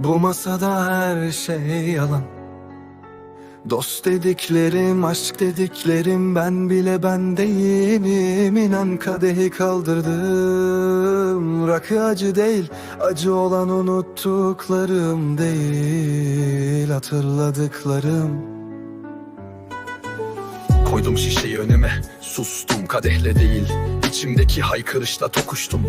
Bu masada her şey yalan. Dost dediklerim, aşk dediklerim Ben bile ben değilim. İnan kadehi kaldırdım. Rakı acı değil Acı olan unuttuklarım değil Hatırladıklarım Koydum şişeyi önüme. Sustum kadehle değil. İçimdeki haykırışla tokuştum.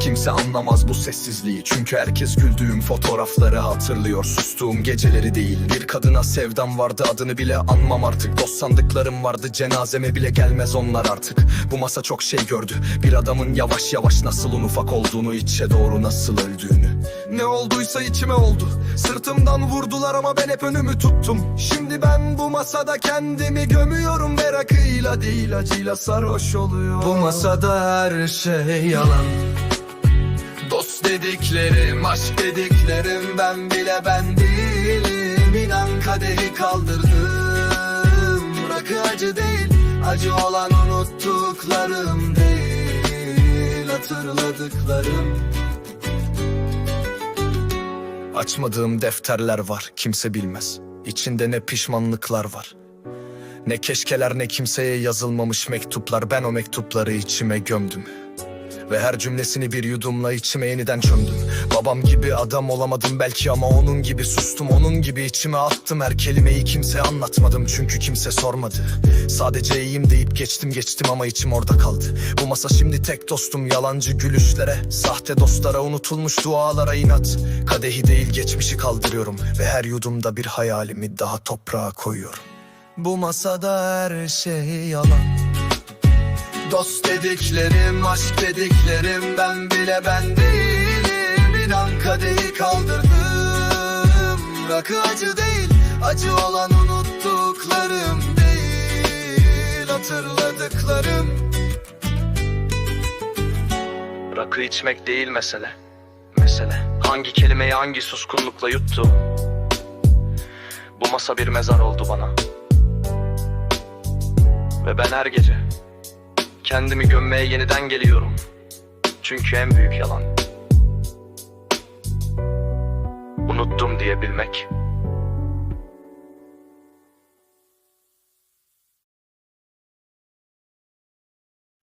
Kimse anlamaz bu sessizliği. Çünkü herkes güldüğüm fotoğrafları hatırlıyor. Sustuğum geceleri değil. Bir kadına sevdam vardı adını bile anmam artık. Dost sandıklarım vardı cenazeme bile gelmez onlar artık. Bu masa çok şey gördü. Bir adamın yavaş yavaş nasıl un ufak olduğunu içe doğru nasıl öldüğünü. Ne olduysa içime oldu. Sırtımdan vurdular ama ben hep önümü tuttum. Şimdi ben bu masada kendimi gömüyorum Ve rakıyla değil acıyla sarhoş oluyor. Bu masada her şey yalan. Dost dediklerim, aşk dediklerim ben bile ben değilim. İnan kadehi kaldırdım. Rakı acı değil, acı olan unuttuklarım değil Hatırladıklarım. Açmadığım defterler var, kimse bilmez. İçinde ne pişmanlıklar var Ne keşkeler ne kimseye yazılmamış mektuplar. Ben o mektupları içime gömdüm. Ve her cümlesini bir yudumla içime yeniden çömdüm. Babam gibi adam olamadım belki ama onun gibi sustum. Onun gibi içime attım. Her kelimeyi kimseye anlatmadım Çünkü kimse sormadı. Sadece iyiyim deyip geçtim geçtim ama içim orada kaldı. Bu masa şimdi tek dostum yalancı gülüşlere Sahte dostlara unutulmuş dualara inat. Kadehi değil geçmişi kaldırıyorum Ve her yudumda bir hayalimi daha toprağa koyuyorum Bu masada her şey yalan. Dost dediklerim, aşk dediklerim ben bile ben değilim. İnan kadehi kaldırdım. Rakı acı değil, acı olan unuttuklarım değil. Hatırladıklarım. Rakı içmek değil mesele. Mesele. Hangi kelimeyi hangi suskunlukla yuttu? Bu masa bir mezar oldu bana Ve ben her gece Kendimi gömmeye yeniden geliyorum. Çünkü en büyük yalan. Unuttum diyebilmek.